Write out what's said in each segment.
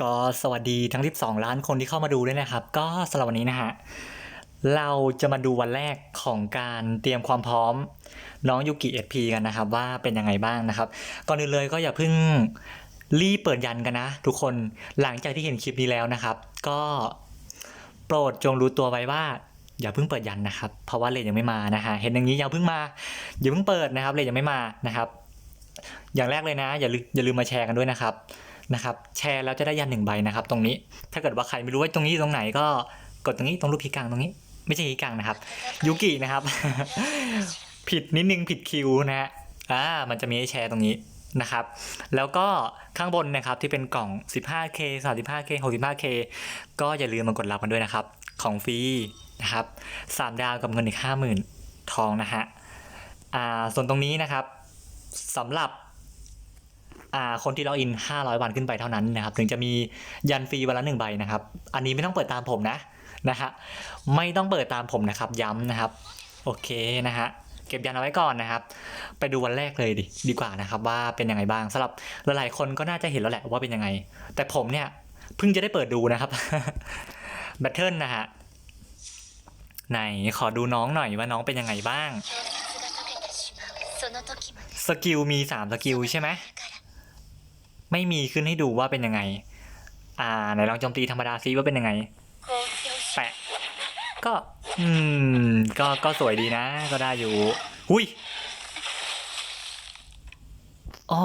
ก็สวัสดีทั้ง 12 ล้านคนที่เข้ามาดูด้วยนะครับ ก็สำหรับวันนี้นะฮะเราจะมาดูวันแรกของการเตรียมความพร้อม น้องยูกิเอพีกันนะครับ ว่าเป็นยังไงบ้างนะครับ ก่อนอื่นเลยก็อย่าเพิ่งรีบเปิดยันกันนะ ทุกคนหลังจากที่เห็นคลิปนี้แล้วนะครับ ก็โปรดจงรู้ตัวไว้ว่า อย่าเพิ่งเปิดยันนะครับ เพราะว่าเลทยังไม่มานะฮะเห็นอย่างนี้อย่าเพิ่งมาอย่าเพิ่งเปิดนะครับเลทยังไม่มานะครับ อย่างแรกเลยนะ อย่าลืมอย่าลืมมาแชร์กันด้วยนะครับ นะครับ แชร์แล้วจะได้ยันหนึ่งใบนะครับ ตรงนี้ ถ้าเกิดว่าใครไม่รู้ว่าตรงนี้ตรงไหนก็กดตรงนี้ตรงรูปพีกลางตรงนี้ ไม่ใช่พีกลางนะครับยูกินะครับ ผิดนิดนึงผิดคิวนะฮะอ่ามันจะมีให้แชร์ตรงนี้นะครับ แล้วก็ข้างบนนะครับที่เป็นกล่อง 15k 35k 65k ก็อย่าลืมมากดรับกันด้วยนะครับ ของฟรีนะครับ3ดาวกับเงินอีก 50,000 ทองนะฮะ อ่า ส่วนตรงนี้นะครับสำหรับ คนที่ล็อกอิน 500 วันขึ้นไปเท่านั้นนะครับ ถึงจะมียันฟรีวันละหนึ่งใบนะครับ อันนี้ไม่ต้องเปิดตามผมนะนะฮะไม่ต้องเปิดตามผมนะครับย้ำนะครับ โอเคนะฮะเก็บยันเอาไว้ก่อนนะครับ ไปดูวันแรกเลยดีดีกว่านะครับ ว่าเป็นยังไงบ้างสำหรับหลายๆคนก็น่าจะเห็นแล้วแหละว่าเป็นยังไง แต่ผมเนี่ยเพิ่งจะได้เปิดดูนะครับแบทเทิลนะฮะไหนขอดูน้องหน่อยว่าน้องเป็นยังไงบ้าง สกิลมี 3 สกิลใช่ไหม ไม่มีขึ้นให้ดูว่าเป็นยังไง อ่าไหนลองโจมตีธรรมดาซิว่าเป็นยังไง แปะ ก็ อืม ก็ก็สวยดีนะ ก็ได้อยู่ หุยอ๋อ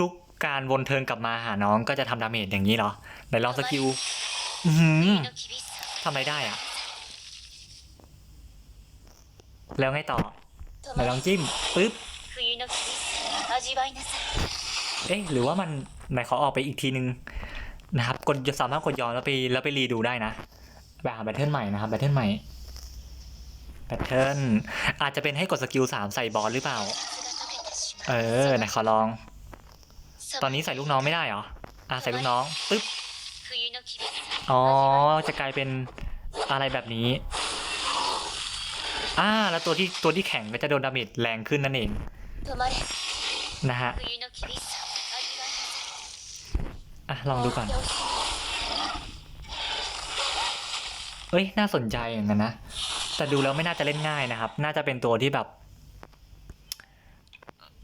ทุกๆการวนเทิงกลับมาหาน้องก็จะทำดาเมจอย่างนี้เหรอไหนลองสกิลทำไรได้อะแล้วไงต่อไหนลองจิ้มปึ๊บ 味わいなさい เอ๊ะหรือว่ามันไหนขอออกไปอีกทีนึงนะครับกดสามารถกดย้อนแล้วไปแล้วไปรีดูได้นะแบบแบทเทิลใหม่นะครับแบทเทิลใหม่แบทเทิลอาจจะเป็นให้กดสกิลสามใส่บอลหรือเปล่า เออไหนขอลอง ตอนนี้ใส่ลูกน้องไม่ได้เหรออ่ะใส่ลูกน้องปึ๊บ 冬の厳しさ อ๋อจะกลายเป็นอะไรแบบนี้ อ่า แล้วตัวที่ตัวที่แข็งก็จะโดนดาเมจแรงขึ้นนั่นเอง 止まれ นะฮะอะลองดูก่อน เอ้ย น่าสนใจอย่างนั้นนะ แต่ดูแล้วไม่น่าจะเล่นง่ายนะครับ น่าจะเป็นตัวที่แบบ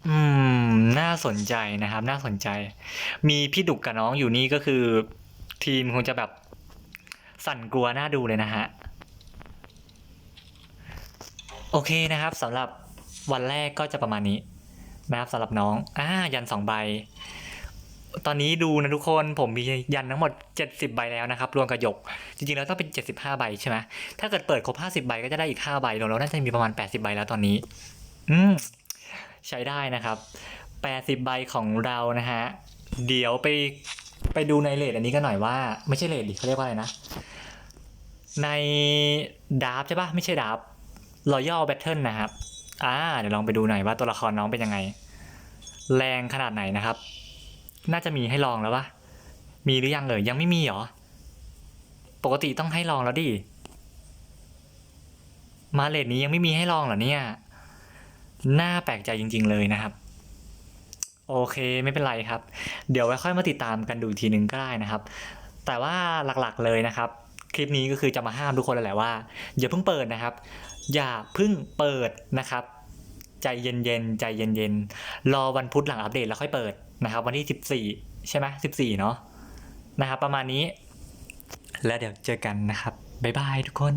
อืม น่าสนใจนะครับ น่าสนใจ มีพี่ดุกกับน้องอยู่นี่ก็คือ ทีมคงจะแบบ สั่นกลัวน่าดูเลยนะฮะ โอเคนะครับสำหรับวันแรกก็จะประมาณนี้ นะครับสำหรับน้องอ่ายันสองใบ ตอนนี้ดูนะทุกคนผมมียันทั้งหมด 70 ใบแล้วนะครับ รวมกับหยก จริงๆแล้วต้องเป็น 75 ใบใช่ไหมถ้าเกิดเปิดครบ 50 ใบก็จะได้อีก 5 ใบรวมแล้วน่าจะมีประมาณ 80 ใบแล้วตอนนี้ อืมใช้ได้นะครับ 80 ใบของเรานะฮะ เดี๋ยวไปไปดูในเลทอันนี้กันหน่อยว่า ไม่ใช่เลทดิเขาเรียกว่าอะไรนะ ในดาร์ฟใช่ปะไม่ใช่ดาร์ฟรอยัลแบทเทิลนะครับ อ่าเดี๋ยวลองไปดูหน่อยว่าตัวละครน้องเป็นยังไง แรงขนาดไหนนะครับ น่าจะมีให้ลองแล้วปะมีหรือยังเอ่ยยังไม่มีเหรอ ปกติต้องให้ลองแล้วดิ มาเลทนี้ยังไม่มีให้ลองเหรอเนี่ย น่าแปลกใจจริง ๆ เลยนะครับ โอเคไม่เป็นไรครับ เดี๋ยวไว้ค่อยมาติดตามกันดูทีหนึ่งก็ได้นะครับ แต่ว่าหลักๆเลยนะครับ ลิปนี้ก็คือจะมาห้ามทุกคนเลยแหละว่าอย่าเพิ่งเปิดนะครับ อย่าเพิ่งเปิดนะครับ ใจเย็นๆใจเย็นๆรอวันพุธหลังอัปเดตแล้วค่อยเปิดนะครับ วันที่ 14 ใช่ไหมสิบสี่เนาะนะครับ ประมาณนี้ แล้วเดี๋ยวเจอกันนะครับบ๊ายบายทุกคน